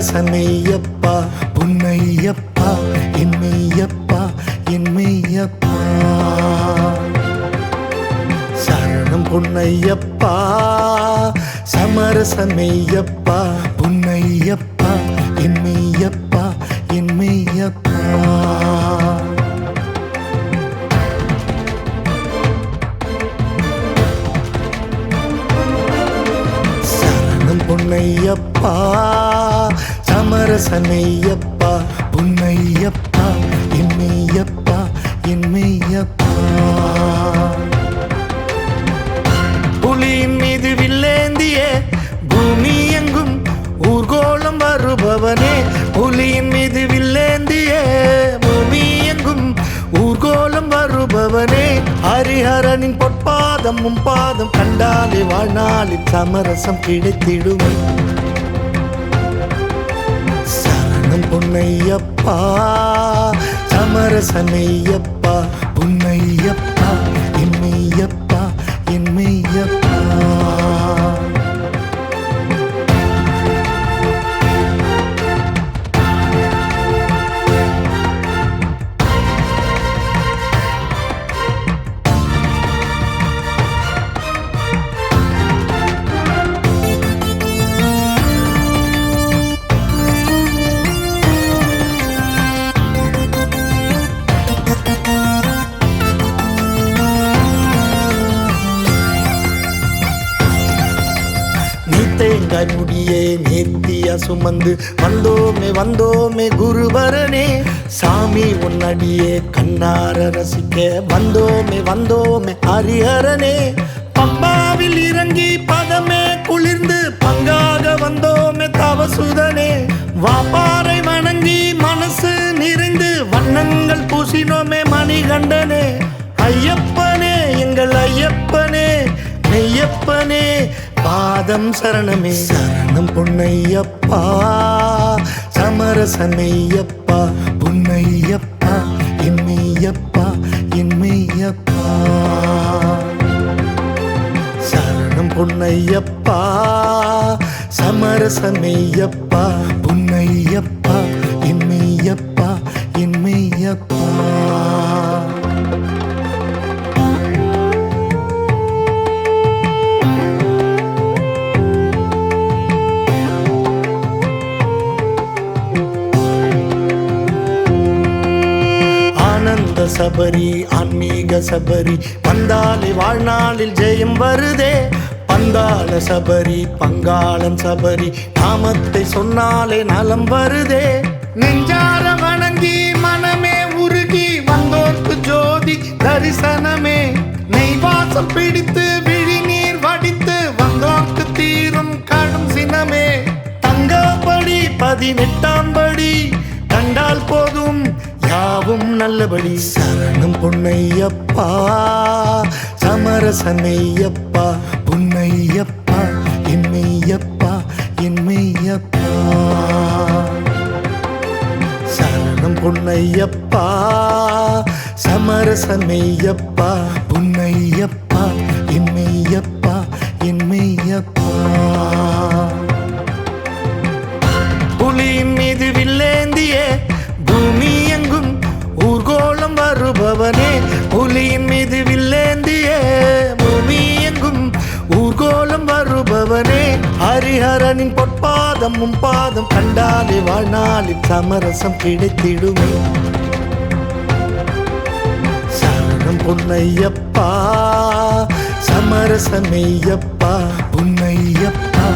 அரசனையப்பா பொன்னையப்பா என்மையப்பா என்மையப்பா. சரணம் பொன்னையப்பா சமரசமையப்பா பொன்னையப்பா என்மையப்பா என்மையப்பா. சரணம் பொன்னையப்பா சமரசனையப்பா பொன்னையப்பா என்மையப்பா என்மையப்பா புலியின் மீது வில்லேந்திய பூமி எங்கும் ஊர்கோலம் வருபவனே. புலியின் மீது வில்லேந்திய பூமி எங்கும் ஊர்கோலம் வருபவனே. ஹரிஹரனின் பொற்பாதம் உம் பாதம் கண்டாலே வாழ்நாளில் சமரசம் கிடைத்திடுமே. உன்னையப்பா சமரசனையப்பா உன்னையப்பா என்னையப்பா என்னையப்பா. நீ தேங்காய் முடியே நேர்த்தியா சுமந்து வந்தோமே வந்தோமே குருவரனே சாமி உன்னடியே கண்ணார ரசிக்க வந்தோமே வந்தோமே ஹரிஹரனே. பம்பாவில் இறங்கி பதமே குளிர்ந்து பங்காக வந்தோமே தவசுதனே. வாப்பாரை வணங்கி மனசு நிறைந்து வண்ணங்கள் பூசினோமே மணிகண்டனே. பாதம் சரணமே. சரணம் பொன்னையப்பா. சமரசனையப்பா. பொன்னையப்பா என்மையப்பா என்மையப்பா. சரணம் பொன்னையப்பா. சமரசனையப்பா. பொன்னையப்பா என்மையப்பா என்மையப்பா. சபரி ஆன்மீக சபரி. பந்தாளி வாழ்நாளில் ஜெயம் வருதே. பந்தாள சபரி பங்காளம் சபரி. நாமத்தை சொன்னாலே நலம் வருதே. நெஞ்சார வணங்கி மனமே உருகி வந்தோர்க்கு ஜோதி தரிசனமே. நெய்வாசம் பிடித்து விழிநீர் வடித்து வந்தோர்க்கு தீரும் கடும் சினமே. தங்கப்படி பதினெட்டு நல்லபடி சரணம் பொன்னையப்பா சமரசனையப்பா பொன்னையப்பா என்மையப்பா என்மையப்பா சரணம் பொன்னையப்பா சமரசனையப்பா பொன்னையப்பா என்மையப்பா வந்தவனே ஹரிஹரனின் பொற்பாதம் உம் பாதம் கண்டாலே வாழ்நாளில் சமரசம் கிடைத்திடுமே. சரணம் பொன்னையப்பா சமரசமையப்பா பொன்னையப்பா.